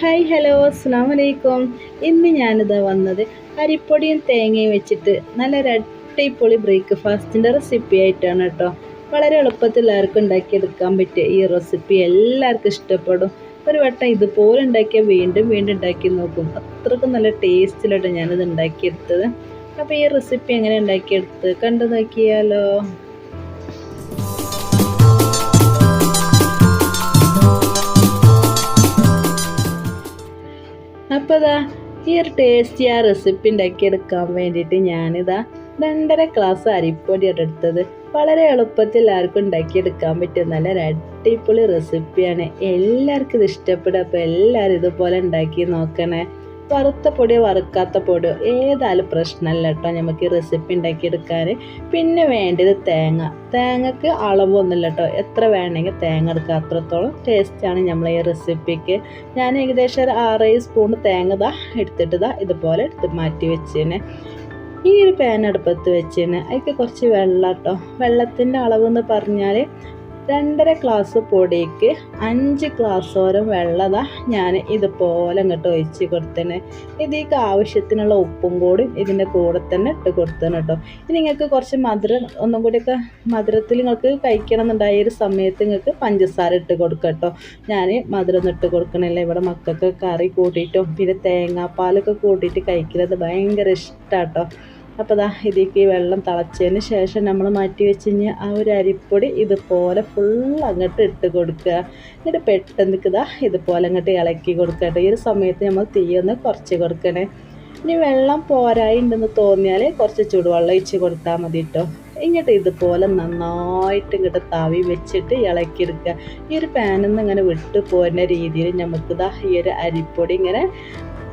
Hi hello അസ്സാം വലൈക്കും ഇന്ന് ഞാനിതാ വന്നത് അരിപ്പൊടിയും തേങ്ങയും വെച്ചിട്ട് നല്ലൊരു അടിപൊളി ബ്രേക്ക്ഫാസ്റ്റിന്റെ റെസിപ്പി ആയിട്ടാണ് കേട്ടോ. വളരെ എളുപ്പത്തിൽ എല്ലാവർക്കും ഉണ്ടാക്കിയെടുക്കാൻ പറ്റിയ ഈ റെസിപ്പി എല്ലാവർക്കും ഇഷ്ടപ്പെടും. ഒരു വട്ടം ഇതുപോലെ ഉണ്ടാക്കിയാൽ വീണ്ടും വീണ്ടും ഉണ്ടാക്കി നോക്കും. അത്രയ്ക്കും നല്ല ടേസ്റ്റിലായിട്ട് ഞാനിത് ഉണ്ടാക്കിയെടുത്തത്. അപ്പോൾ ഈ റെസിപ്പി എങ്ങനെ ഉണ്ടാക്കിയെടുത്ത് കണ്ടു നോക്കിയാലോ. അപ്പോൾ ഇതാ ഈ ഒരു ടേസ്റ്റി ആ റെസിപ്പി ഉണ്ടാക്കിയെടുക്കാൻ വേണ്ടിയിട്ട് ഞാനിതാ രണ്ടര ഗ്ലാസ് അരിപ്പൊടിയാണ് എടുത്തത്. വളരെ എളുപ്പത്തിൽ എല്ലാവർക്കും ഉണ്ടാക്കിയെടുക്കാൻ പറ്റിയ നല്ല അടിപൊളി റെസിപ്പിയാണ് എല്ലാവർക്കും ഇത് ഇഷ്ടപ്പെടും. അപ്പോൾ എല്ലാവരും ഇതുപോലെ ഉണ്ടാക്കി നോക്കണേ. വറുത്ത പൊടിയോ വറുക്കാത്ത പൊടിയോ ഏതായാലും പ്രശ്നമല്ല കേട്ടോ നമുക്ക് ഈ റെസിപ്പി ഉണ്ടാക്കിയെടുക്കാൻ പിന്നെ വേണ്ടത് തേങ്ങ. തേങ്ങക്ക് അളവൊന്നുമില്ല കേട്ടോ. എത്ര വേണമെങ്കിൽ തേങ്ങ എടുക്കുക അത്രത്തോളം ടേസ്റ്റാണ് നമ്മൾ ഈ റെസിപ്പിക്ക് ഞാൻ ഏകദേശം ഒരു ആറേഴ് സ്പൂൺ തേങ്ങ ഇതാ എടുത്തിട്ട് ഇതാ ഇതുപോലെ എടുത്ത് മാറ്റി വെച്ചേനെ. ഈ ഒരു പാൻ അടുപ്പത്ത് വെച്ചേന്. അതിക്ക് കുറച്ച് വെള്ളം കേട്ടോ. വെള്ളത്തിന്റെ എന്ന് പറഞ്ഞാൽ രണ്ടര ഗ്ലാസ് പൊടിക്ക് അഞ്ച് ഗ്ലാസോരം വെള്ളതാണ് ഞാൻ ഇതുപോലെ അങ്ങോട്ട് ഒഴിച്ച് കൊടുത്തേനെ ഇതിലേക്ക് ആവശ്യത്തിനുള്ള ഉപ്പും കൂടി ഇതിന്റെ കൂടെ തന്നെ ഇട്ട് കൊടുത്തേനെ കേട്ടോ. ഇനി നിങ്ങൾക്ക് കുറച്ച് മധുരം ഒന്നും കൂടിയൊക്കെ മധുരത്തിൽ നിങ്ങൾക്ക് കഴിക്കണം എന്നുണ്ടായ ഒരു സമയത്ത് നിങ്ങൾക്ക് പഞ്ചസാര ഇട്ട് കൊടുക്കുക കേട്ടോ. ഞാൻ മധുരം ഇട്ട് കൊടുക്കണില്ല. ഇവിടെ മക്കൾക്ക് കറി കൂട്ടിയിട്ടും പിന്നെ തേങ്ങാപ്പാലൊക്കെ കൂട്ടിയിട്ട് കഴിക്കുന്നത് ഭയങ്കര ഇഷ്ടമാണ് കേട്ടോ. അപ്പോൾ ദാ ഇതിലേക്ക് വെള്ളം തിളച്ചതിന് ശേഷം നമ്മൾ മാറ്റി വെച്ച് കഴിഞ്ഞാൽ ആ ഒരു അരിപ്പൊടി ഇതുപോലെ ഫുൾ അങ്ങോട്ട് ഇട്ട് കൊടുക്കുക. എന്നിട്ട് പെട്ടെന്ന് ഇതാ ഇതുപോലെ അങ്ങോട്ട് ഇളക്കി കൊടുക്കുക ഈ ഒരു സമയത്ത് നമ്മൾ തീയൊന്ന് കുറച്ച് കൊടുക്കണേ. ഇനി വെള്ളം പോരായി ഉണ്ടെന്ന് തോന്നിയാൽ കുറച്ച് ചൂടുവെള്ളം ഒഴിച്ച് കൊടുത്താൽ മതി കേട്ടോ ഇങ്ങോട്ട് ഇതുപോലെ നന്നായിട്ട് ഇങ്ങോട്ട് തവി വെച്ചിട്ട് ഇളക്കിയെടുക്കുക ഈ ഒരു പാനിൽ നിന്ന് ഇങ്ങനെ വിട്ടു പോകുന്ന രീതിയിൽ നമുക്കിതാ ഈ ഒരു അരിപ്പൊടി ഇങ്ങനെ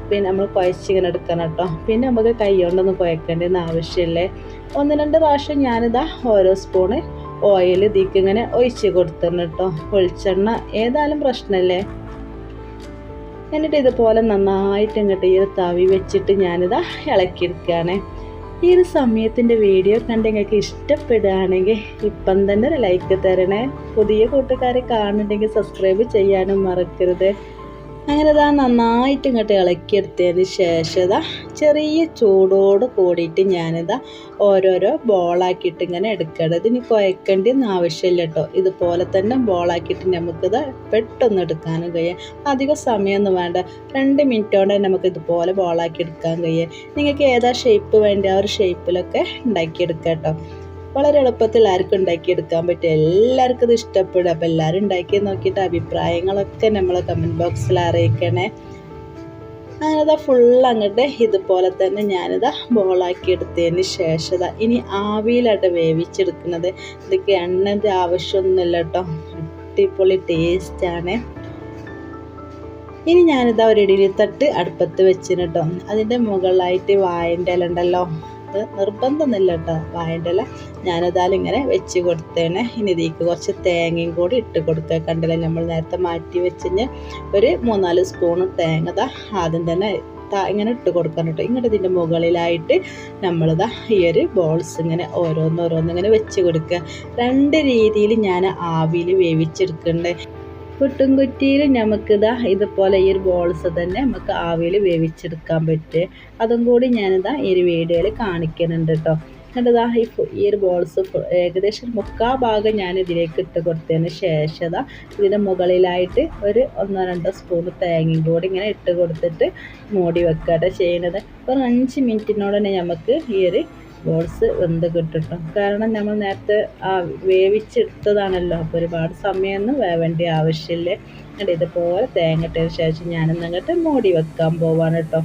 പിന്നെ നമ്മൾ കുഴച്ചിങ്ങനെ എടുക്കണം കേട്ടോ. പിന്നെ നമുക്ക് കൈ കൊണ്ടൊന്നും കുഴക്കേണ്ടതെന്ന് ആവശ്യമില്ലേ. ഒന്ന് രണ്ട് പ്രാവശ്യം ഞാനിതാ ഓരോ സ്പൂണ് ഓയിൽ ഇതിക്ക് ഇങ്ങനെ ഒഴിച്ച് കൊടുത്തിട്ടുണ്ട് കേട്ടോ. വെളിച്ചെണ്ണ ഏതായാലും പ്രശ്നമല്ലേ? എന്നിട്ട് ഇതുപോലെ നന്നായിട്ട് ഇങ്ങോട്ട് ഈ ഒരു തവി വെച്ചിട്ട് ഞാനിതാ ഇളക്കിയെടുക്കുകയാണ്. ഈ ഒരു സമയത്തിന്റെ വീഡിയോ കണ്ട് നിങ്ങൾക്ക് ഇഷ്ടപ്പെടുകയാണെങ്കിൽ ഇപ്പം തന്നെ ഒരു ലൈക്ക് തരണേ. പുതിയ കൂട്ടുകാരെ കാണുന്നുണ്ടെങ്കിൽ സബ്സ്ക്രൈബ് ചെയ്യാനും മറക്കരുത്. അങ്ങനെ ഇതാ നന്നായിട്ട് ഇങ്ങോട്ട് ഇളക്കിയെടുത്തതിന് ശേഷം ചെറിയ ചൂടോട് കൂടിയിട്ട് ഞാനിതാ ഓരോരോ ബോളാക്കിയിട്ട് ഇങ്ങനെ എടുക്കണം ഇതിന് കുഴക്കേണ്ടിയൊന്നും ആവശ്യമില്ല കേട്ടോ. ഇതുപോലെ തന്നെ ബോളാക്കിയിട്ട് നമുക്കിത് പെട്ടെന്ന് എടുക്കാനും കഴിയും. അധികം സമയമൊന്നും വേണ്ട. രണ്ട് മിനിറ്റോടെ നമുക്ക് ഇതുപോലെ ബോളാക്കി എടുക്കാൻ കഴിയും. നിങ്ങൾക്ക് ഏതാ ഷേപ്പ് വേണ്ട ആ ഒരു ഷേപ്പിലൊക്കെ ഉണ്ടാക്കിയെടുക്കാം കേട്ടോ. വളരെ എളുപ്പത്തിൽ ആർക്കും ഉണ്ടാക്കിയെടുക്കാൻ പറ്റും. എല്ലാവർക്കും ഇത് ഇഷ്ടപ്പെടും. അപ്പോൾ എല്ലാവരും ഉണ്ടാക്കി നോക്കിയിട്ട് അഭിപ്രായങ്ങളൊക്കെ നമ്മൾ കമന്റ് ബോക്സിൽ അറിയിക്കണേ. അങ്ങനെതാ ഫുൾ അങ്ങോട്ട് ഇതുപോലെ തന്നെ ഞാനിതാ ബോളാക്കി എടുത്തതിന് ശേഷം ഇനി ആവിയിലായിട്ട് വേവിച്ചെടുക്കുന്നത്. ഇതൊക്കെ എണ്ണന്റെ ആവശ്യമൊന്നുമില്ല കേട്ടോ. അടിപൊളി ടേസ്റ്റാണ് ഇനി ഞാനിതാ ഒരു ഇഡലി തട്ട് അടുപ്പത്ത് വെച്ചിന് കേട്ടോ. അതിന്റെ മുകളിലായിട്ട് വായന്റെ ഇല ഉണ്ടല്ലോ. അത് നിർബന്ധമൊന്നുമില്ല കേട്ടോ. വായന്റെ ഇല ഞാനതാലും ഇങ്ങനെ വെച്ച് കൊടുത്തേനെ. ഇനി ഇതിലേക്ക് കുറച്ച് തേങ്ങയും കൂടി ഇട്ട് കൊടുക്കുക. കണ്ടില്ല? നമ്മൾ നേരത്തെ മാറ്റി വെച്ച് ഒരു മൂന്നാൽ സ്പൂണ് തേങ്ങ ആദ്യം തന്നെ ഇങ്ങനെ ഇട്ട് കൊടുക്കണം കേട്ടോ. ഇങ്ങോട്ട് ഇതിന്റെ മുകളിലായിട്ട് നമ്മളിതാ ഈ ഒരു ബോൾസ് ഇങ്ങനെ ഓരോന്നോരോന്നിങ്ങനെ വെച്ച് കൊടുക്കുക. രണ്ട് രീതിയിൽ ഞാൻ ആവിയിൽ വേവിച്ചെടുക്കണ്ടേ? പുട്ടും കുറ്റിയിൽ നമുക്കിതാ ഇതുപോലെ ഈ ഒരു ബോൾസ് തന്നെ നമുക്ക് ആവിയിൽ വേവിച്ചെടുക്കാൻ പറ്റും. അതും കൂടി ഞാനിതാ ഈ ഒരു വീഡിയോയിൽ കാണിക്കുന്നുണ്ട് കേട്ടോ. എന്നിട്ടിതാ ഈ ഈ ഒരു ബോൾസ് ഏകദേശം മുക്കാ ഭാഗം ഞാൻ ഇതിലേക്ക് ഇട്ട് കൊടുത്തതിന് ശേഷം ഇതാ ഇതിന്റെ മുകളിലായിട്ട് ഒരു ഒന്നോ രണ്ടോ സ്പൂൺ തേങ്ങയും കൂടി ഇങ്ങനെ ഇട്ട് കൊടുത്തിട്ട് മൂടി വെക്കാട്ടോ ചെയ്യുന്നത്. ഒരു അഞ്ച് മിനിറ്റിനോട് തന്നെ നമുക്ക് ഈ ഒരു ബോൾസ് വെന്ത് കിട്ടും കാരണം നമ്മൾ നേരത്തെ ആ വേവിച്ചെടുത്തതാണല്ലോ. അപ്പോൾ ഒരുപാട് സമയമൊന്നും വേവേണ്ട ആവശ്യമില്ല. എന്നിട്ട് ഇതുപോലെ തേങ്ങ ഇട്ടതിന് ശേഷം ഞാനിന്നങ്ങോട്ട് മൂടി വെക്കാൻ പോവാണ് കേട്ടോ.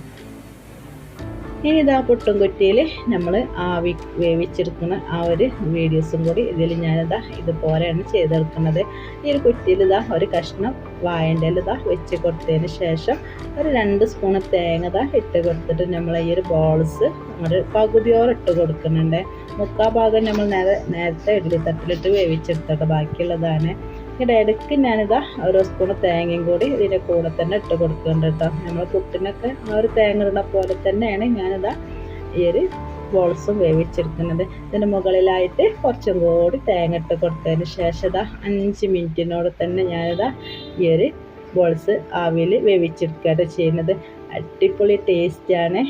ഇനി ഇതാ പൊട്ടും കുറ്റിയിൽ നമ്മൾ ആവി വേവിച്ചെടുക്കുന്ന ആ ഒരു വീഡിയോസും കൂടി ഇതിൽ ഞാനിതാ ഇതുപോലെയാണ് ചെയ്തെടുക്കുന്നത്. ഈ ഒരു കുറ്റിയിൽ ഇതാ ഒരു കഷ്ണം വായന്റെ ഇതാ വെച്ച് കൊടുത്തതിന് ശേഷം ഒരു രണ്ട് സ്പൂണ് തേങ്ങ ഇതാ ഇട്ട് കൊടുത്തിട്ട് നമ്മൾ ഈ ഒരു ബോൾസ് ഒരു പകുതിയോളം ഇട്ട് കൊടുക്കുന്നുണ്ട്. മുക്കാ ഭാഗം നമ്മൾ നേരെ നേരത്തെ ഇഡ്ഡലി തട്ടിലിട്ട് വേവിച്ചെടുത്തിട്ട് ബാക്കിയുള്ളതാണ്. ഇതിന്റെ ഇടയ്ക്ക് ഞാനിതാ ഓരോ സ്പൂൺ തേങ്ങയും കൂടി ഇതിന്റെ കൂടെ തന്നെ ഇട്ട് കൊടുക്കുന്നുണ്ട് കേട്ടോ. നമ്മൾ പുട്ടിനൊക്കെ ആ ഒരു തേങ്ങ ഇടുന്ന പോലെ തന്നെയാണ് ഞാനിതാ ഈ ഒരു ബോൾസും വേവിച്ചെടുക്കുന്നത്. ഇതിന് മുകളിലായിട്ട് കുറച്ചും കൂടി തേങ്ങ ഇട്ട് കൊടുത്തതിന് ശേഷം ഇതാ അഞ്ച് മിനിറ്റിനോട് തന്നെ ഞാനിതാ ഈ ഒരു ബോൾസ് ആവിയിൽ വേവിച്ചെടുക്കുകയാണ് ചെയ്യുന്നത്. അടിപൊളി ടേസ്റ്റാണ്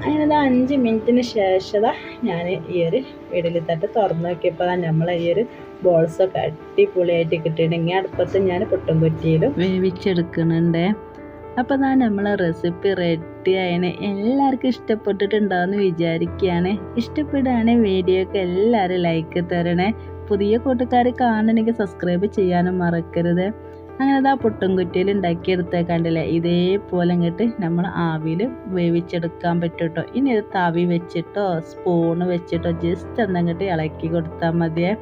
അങ്ങനെ ദാ അഞ്ച് മിനിറ്റിന് ശേഷം ഞാൻ ഈ ഒരു ഇഡലി തട്ട് തുറന്ന് നോക്കിയപ്പോൾ നമ്മളെ ഈ ഒരു ബോൾസൊക്കെ അടിപൊളിയായിട്ട് കിട്ടിയിട്ടുണ്ടെങ്കിൽ അടുപ്പത്ത് ഞാൻ പൊട്ടും കുറ്റിയിലും വേവിച്ചെടുക്കുന്നുണ്ട്. അപ്പോൾ താൻ നമ്മളെ റെസിപ്പി റെഡി ആയതിന് എല്ലാവർക്കും ഇഷ്ടപ്പെട്ടിട്ടുണ്ടാവുമെന്ന് വിചാരിക്കുകയാണ്. ഇഷ്ടപ്പെടുകയാണെങ്കിൽ വീഡിയോക്ക് എല്ലാവരും ലൈക്ക് തരണേ. പുതിയ കൂട്ടുകാർ കാണണമെങ്കിൽ സബ്സ്ക്രൈബ് ചെയ്യാനും മറക്കരുത്. അങ്ങനെ ആ പുട്ടും കുറ്റിയിൽ ഉണ്ടാക്കിയെടുത്തേ കണ്ടില്ലേ? ഇതേപോലെ ഇങ്ങോട്ട് നമ്മൾ ആവിയിൽ വേവിച്ചെടുക്കാൻ പറ്റും കേട്ടോ ഇനി ഇത് തവി വെച്ചിട്ടോ സ്പൂണ് വെച്ചിട്ടോ ജസ്റ്റ് എന്നങ്ങോട്ട് ഇളക്കി കൊടുത്താൽ മതിയേ.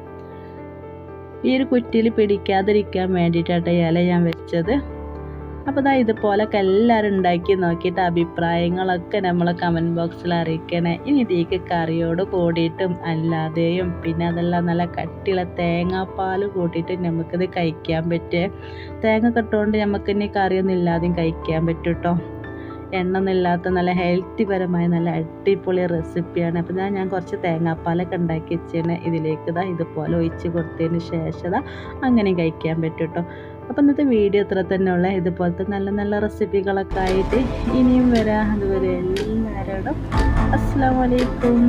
ഈ ഒരു കുറ്റിയിൽ പിടിക്കാതിരിക്കാൻ വേണ്ടിയിട്ടാട്ടോ ഇല ഞാൻ വെച്ചത്. അപ്പോൾ ഇതാ ഇതുപോലൊക്കെ എല്ലാവരും ഉണ്ടാക്കി നോക്കിയിട്ട് അഭിപ്രായങ്ങളൊക്കെ നമ്മൾ കമന്റ് ബോക്സിൽ അറിയിക്കണേ. ഇനി ഇതേക്ക് കറിയോട് കൂടിയിട്ടും അല്ലാതെയും പിന്നെ അതെല്ലാം നല്ല കട്ടിയുള്ള തേങ്ങാപ്പാൽ കൂട്ടിയിട്ട് നമുക്കിത് കഴിക്കാൻ പറ്റുക തേങ്ങ കെട്ടുകൊണ്ട് നമുക്കിനി കറിയൊന്നും ഇല്ലാതെയും കഴിക്കാൻ പറ്റും കേട്ടോ എണ്ണൊന്നും ഇല്ലാത്ത നല്ല ഹെൽത്തി പരമായ നല്ല അടിപൊളി റെസിപ്പിയാണ്. അപ്പോൾ ഞാൻ ഞാൻ കുറച്ച് തേങ്ങാപ്പാലൊക്കെ ഉണ്ടാക്കി വെച്ചാണ് ഇതിലേക്ക് ഇതാ ഇതുപോലെ ഒഴിച്ച് കൊടുത്തതിന് ശേഷം അങ്ങനെ കഴിക്കാൻ പറ്റും കേട്ടോ അപ്പോൾ ഇന്നത്തെ വീഡിയോ ഇത്ര ഉള്ള ഇതുപോലത്തെ നല്ല നല്ല റെസിപ്പികളൊക്കെ ആയിട്ട് ഇനിയും വരാം. അതുവരെ എല്ലാവരോടും അസ്സാം വലൈക്കും